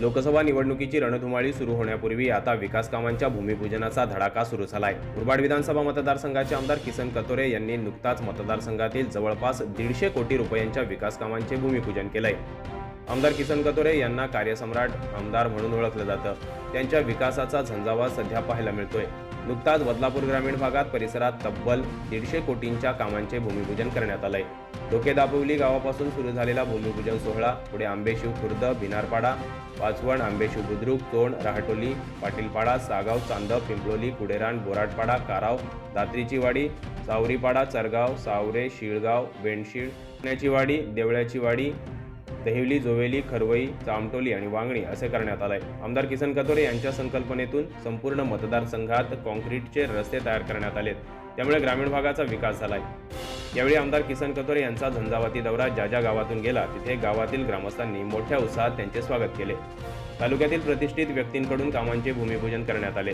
लोकसभा निवडणुकीची रणधुमाळी सुरू होण्यापूर्वी आता विकास कामांच्या भूमिपूजनाचा धडाका सुरू झालाय. मुरबाड विधानसभा मतदारसंघाचे आमदार किसन कतोरे यांनी नुकताच मतदारसंघातील जवळपास दीडशे कोटी रुपयांच्या विकास कामांचे भूमिपूजन केलंय. आमदार किसन कतोरे यांना कार्यसम्राट आमदार म्हणून ओळखलं जातं. त्यांच्या विकासाचा झंझावात सध्या पाहायला मिळतोय. नुकताच बदलापूर ग्रामीण भागात परिसरात तब्बल दीडशे कोटींच्या कामांचे भूमिपूजन करण्यात आलंय. डोके दापोवली गावापासून सुरू झालेला भूमिपूजन सोहळा पुढे आंबेशिव खुर्द भिनारपाडा पाचवण आंबेशिव बुद्रुक तोंड राहटोली पाटीलपाडा सागाव चांद पिंपळोली कुडेरान बोराटपाडा काराव दात्रीची वाडी सावरीपाडा चरगाव सावरे शिळगाव बेणशीळ पुण्याची वाडी देवळ्याची वाडी दहिवली जोवेली खरवई चामटोली आणि वांगणी असे करण्यात आलंय. आमदार किसन कतोरे यांच्या संकल्पनेतून संपूर्ण मतदारसंघात कॉन्क्रीटचे रस्ते तयार करण्यात आलेत. त्यामुळे ग्रामीण भागाचा विकास झालाय. यावेळी आमदार किसन कतोरे यांचा झंझावाती दौरा ज्या ज्या गावातून गेला तिथे गावातील ग्रामस्थांनी मोठ्या उत्साहात त्यांचे स्वागत केले. तालुक्यातील प्रतिष्ठित व्यक्तींकडून कामांचे भूमिपूजन करण्यात आले.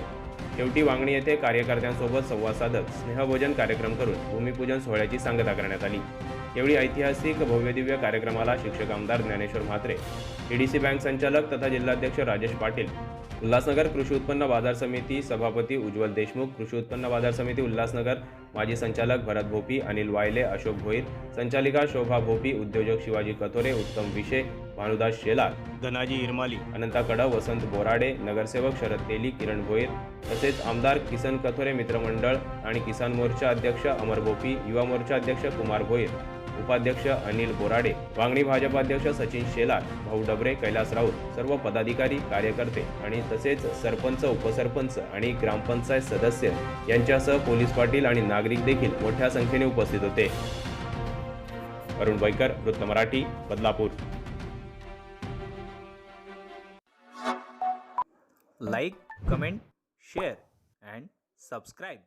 शेवटी वांगणी येथे कार्यकर्त्यांसोबत संवाद साधत स्नेहभोजन कार्यक्रम करून भूमिपूजन सोहळ्याची सांगता करण्यात आली. यावेळी ऐतिहासिक भव्यदिव्य कार्यक्रमाला शिक्षक आमदार ज्ञानेश्वर म्हात्रे एडीसी बँक संचालक तथा जिल्हाध्यक्ष राजेश पाटील उल्हासनगर कृषी उत्पन्न बाजार समिती सभापती उज्ज्वल देशमुख कृषी उत्पन्न बाजार समिती उल्हासनगर माजी संचालक भरत भोपी अनिल वायले अशोक भोईर संचालिका शोभा भोपी उद्योजक शिवाजी कथोरे उत्तम विशे भानुदास शेलार धनाजी इरमाली अनंता कडव वसंत बोराडे नगरसेवक शरद तेली किरण भोईर तसेच आमदार किसन कथोरे मित्रमंडळ आणि किसान मोर्चा अध्यक्ष अमर भोपी युवा मोर्चा अध्यक्ष कुमार भोईर. उपाध्यक्ष अनिल बोराडे वांगणी भाजपाध्यक्ष सचिन शेलार भाऊ डबरे कैलास राऊत सर्व पदाधिकारी कार्यकर्ते आणि तसेच सरपंच उपसरपंच आणि ग्रामपंचायत सदस्य यांच्यासह पोलीस पाटील आणि नागरिक देखील मोठ्या संख्येने उपस्थित होते. अरुण बैकर वृत्त Marathi Badlapur. Like comment share and subscribe